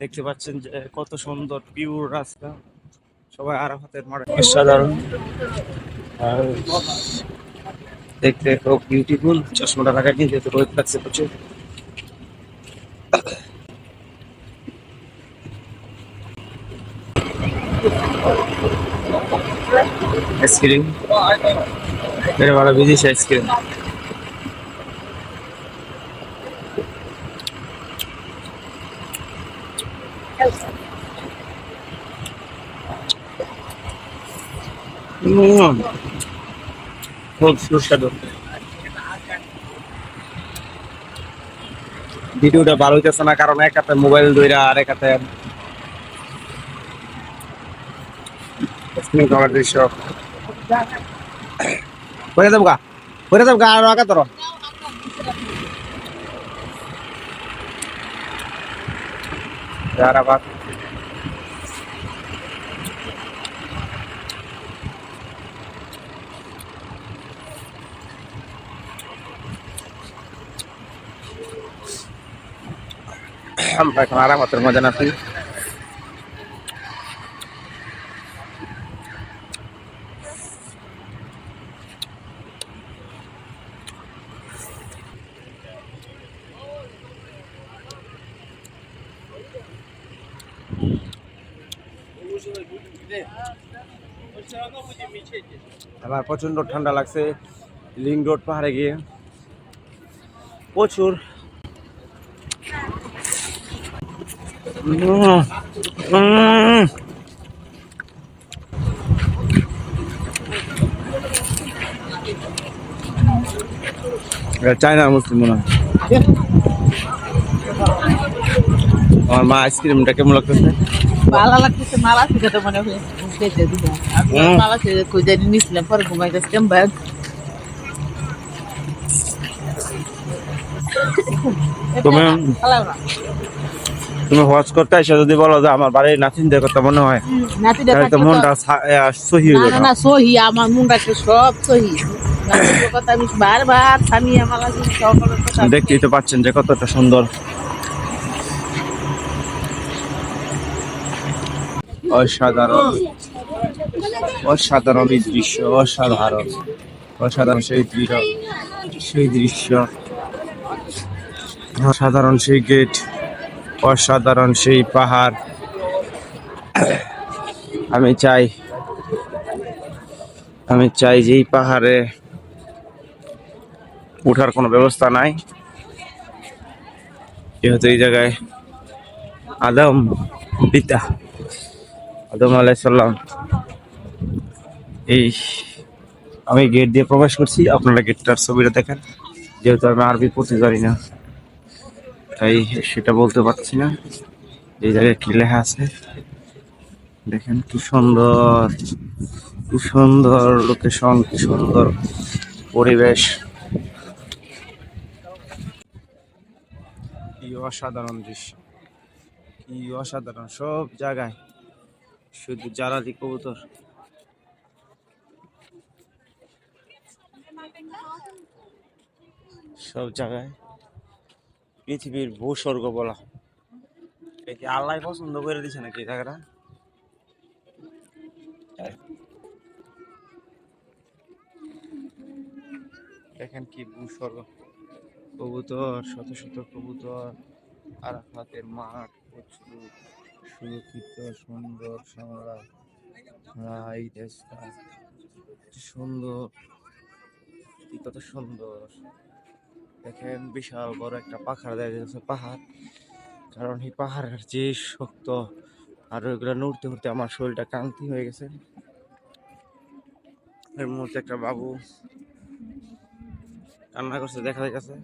দেখতে পাচ্ছেন যে কত সুন্দর পিওর রাস্তা। সবাই আরাফাতের মারা অসাধারণ। আর দেখতে খুব বিউটিফুল চশমাটা লাগা নিয়ে যেহেতু রোদ লাগছে প্রচুর। আইসক্রিম এটা ভালো বিদেশি আইসক্রিম খুব সুস্বাদু। ভিডিওটা ভালো হইতেছে না, কারণ এক হাতে মোবাইল ধইরা আর এক হাতে স্ক্রিন কভার দৃশ্য। করে দেবো গা করে দেবো গা আর আগা তোর আবার আমরা এখন আরামতের মজা নাচ্ছি আমার প্রচণ্ড ঠান্ডা লাগছে লিং রোড পাহাড়ে গিয়ে প্রচুর চায়না মুসলিম মনে হয়। আমার মা আইসক্রিমটা কেমন লাগতেছে? ভালো লাগতেছে মালা থেকে তো মনে হয়। মালা থেকে খুঁজে নিয়েছিলাম পরে ঘুমাই গেছে কেমন ব্যাগ তুমি খালাও না। তুমি হজ করতে এসে যদি বলো যে আমার বাড়ির নাতিনদের কথা মনে হয় তাহলে তো মনটা সহি না। হইল না সহি আমার মুন্ডাকে সব সহি। দেখতেই তো পাচ্ছেন যে কতটা সুন্দর। অসাধারণ অসাধারণ এই দৃশ্য অসাধারণ। অসাধারণ সেই দৃশ্য সেই দৃশ্য। অসাধারণ সেই গেট অসাধারণ সেই পাহাড়। আমি চাই আমি চাই যে এই পাহাড়ে ওঠার কোনো ব্যবস্থা নাই। যেহেতু এই জায়গায় আদম পিতা, আদম আলাইসাল্লাম এই আমি গেট দিয়ে প্রবেশ করছি, আপনারা গেটটার ছবিটা দেখেন। যেহেতু আমি আরবি পড়তে জানি না। তাই সেটা বলতে পারছি না। এই জায়গায় কি লেখা আছে? দেখেন, কি সুন্দর কি সুন্দর লোকেশন কি সুন্দর পরিবেশ। কি অসাধারণ দৃশ্য, কি অসাধারণ সব জায়গায়। শুধু জারাদি কবুতর। সব জায়গায় পৃথিবীর ভূস্বর্গ বলা কি আল্লাহ পছন্দ করে দিছে নাকি জায়গাটা? দেখেন কি ভূস্বর্গ। কবুতর, শত শত কবুতর, আরাফাতের মাঠ, প্রচুর সুরক্ষিত, সুন্দর দেশটা সুন্দর কত সুন্দর। দেখেন, বিশাল বড় একটা পাহাড় দেখা যাচ্ছে, পাহাড়। কারণ এই পাহাড়ের যে শক্ত আর ওইগুলো নড়তে উঠতে আমার শরীরটা ক্লান্তি হয়ে গেছে। এর মুহূর্তে একটা বাবু কান্না করছে, দেখা যাচ্ছে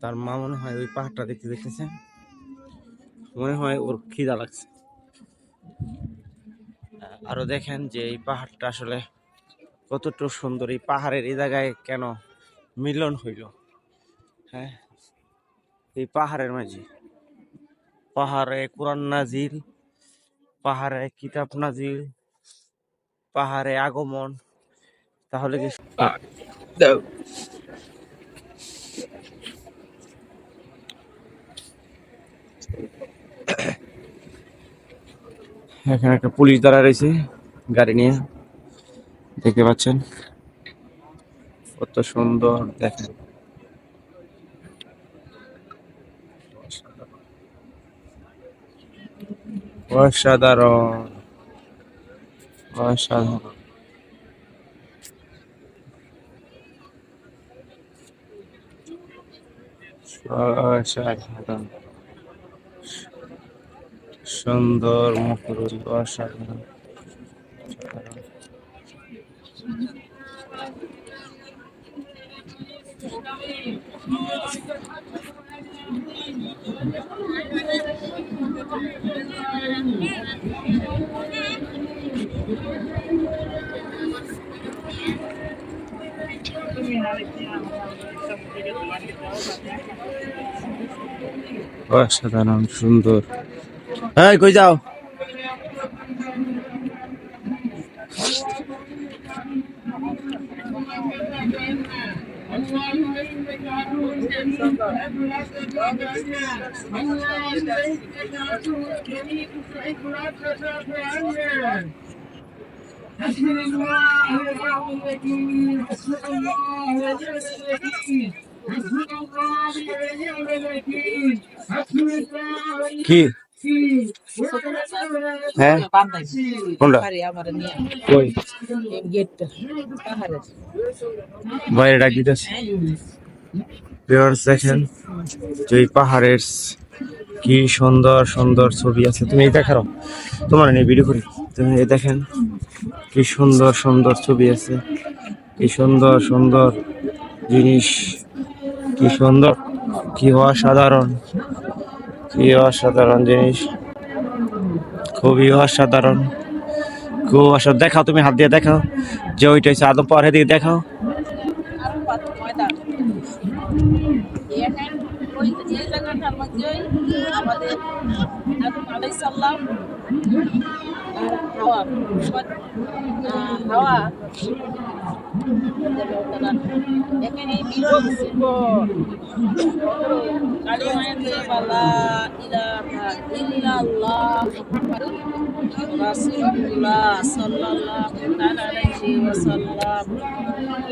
তার মা মনে হয় ওই পাহাড়টা দেখতে দেখতেছে। মনে হয় ওর খিদা লাগছে। আরও দেখেন যে এই পাহাড়টা আসলে কতটা সুন্দর, এই পাহাড়ের এই জায়গায় কেন মিলন হইল। হ্যাঁ? এই পাহাড়ের মাঝে। পাহাড়ে কোরআন নাজিল পাহাড়ে কিতাব নাজিল পাহাড়ে আগমন। তাহলে কি এখানে একটা পুলিশ দাঁড়া রয়েছে, গাড়ি নিয়ে। দেখতে পাচ্ছেন? কত সুন্দর দেখেন। অসাধারণ। অসাধারণ। অসাধারণ। সুন্দর মুখরুল অসাধারণ অসাধারণ। অসাধারণ সুন্দর। হ্যাঁ কই যাও? কি? হ্যাঁ? বাইরে ডাক দেখেন, যে পাহাড়ের কি সুন্দর সুন্দর ছবি আছে। তুমি এই দেখারো তোমার নেই ভিডিও করি। তুমি এই দেখেন, কি সুন্দর সুন্দর ছবি আছে। কি সুন্দর সুন্দর জিনিস। কি সুন্দর, কি অসাধারণ কি অসাধারণ জিনিস। খুবই অসাধারণ, খুব অসাধারণ। দেখাও তুমি হাত দিয়ে দেখাও, যে ওইটা হচ্ছে আদম পাহাড় দিকে দেখাও। আমাদের আদম আলাইহিস সালাম আর হাওয়া হাওয়া এখানে বিরোধ ছিল কালিমায়ে বালা ইলাহা ইল্লাল্লাহ মুহাম্মাদুর রাসূলুল্লাহ সাল্লাল্লাহু তাআলা আলাইহি ওয়াসাল্লাম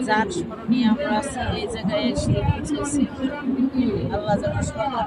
যার স্মরণে আমরা আজকে এই জায়গায় এসে পৌঁছেছি আল্লাহ যেন সবার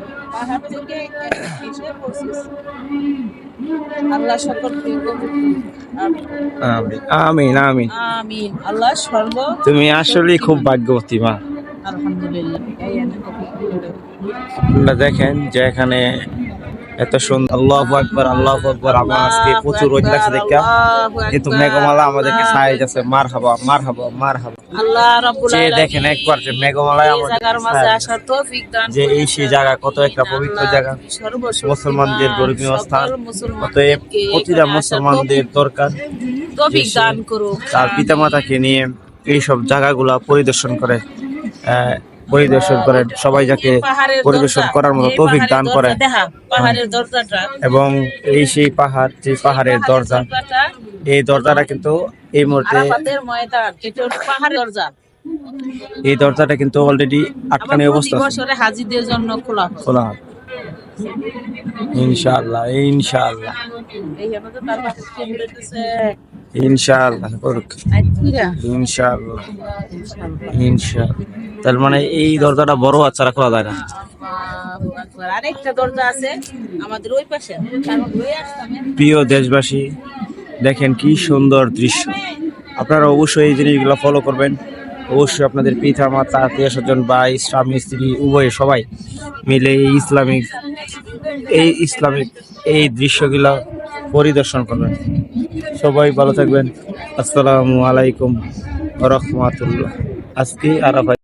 পাহাড় থেকে আল্লাহ সকলকে আমিন। আমিন আল্লাহ সর্ব তুমি আসলে খুব ভাগ্যবতী মা। আলহামদুলিল্লাহ। দেখেন যে এখানে এত সুন্দর। আল্লাহ আকবর আল্লাহ আকবর আমার আজকে প্রচুর রোদ লাগছে দেখা কিন্তু মেঘমালা আমাদেরকে সাহায্য যাচ্ছে মার হাবা মার হাবা মার হাবা যে দেখেন একবার যে মেঘমালায় এই আমাদের যে এই সেই জায়গা কত একটা পবিত্র জায়গা। মুসলমানদের ধর্মীয় স্থান অতএব প্রতিটা মুসলমানদের দরকার। তার পিতামাতাকে নিয়ে এইসব জায়গাগুলা পরিদর্শন করে। পরিদর্শন করেন সবাই যাকে পরিদর্শন করার মতো তৌফিক দান করেন। এবং এই সেই পাহাড় যে পাহাড়ের দরজা এই দরজাটা কিন্তু এই মুহূর্তে এই দরজাটা কিন্তু অলরেডি আটকানি অবস্থা প্রতি আছে। বছরে হাজিদের জন্য খোলা ইনশাআল্লাহ আই তুইরা? ইনশাআল্লাহ। ইনশাআল্লাহ। তার মানে এই দরজাটা বড় বাচ্চারা খোলা যায় না। আরেকটা দরজা আছে আমাদের ওই পাশে। কারণ আসতাম প্রিয় দেশবাসী দেখেন কি সুন্দর দৃশ্য। আপনারা অবশ্যই এই জিনিসগুলো ফলো করবেন। অবশ্যই আপনাদের পিতা মাতা আত্মীয় স্বজন ভাই স্বামী স্ত্রী উভয় সবাই মিলে এই ইসলামিক এই ইসলামিক এই দৃশ্যগুলো পরিদর্শন করবেন। সবাই ভালো থাকবেন। আসসালামু আলাইকুম রহমাতুল্লাহ। আজকে আরাফাত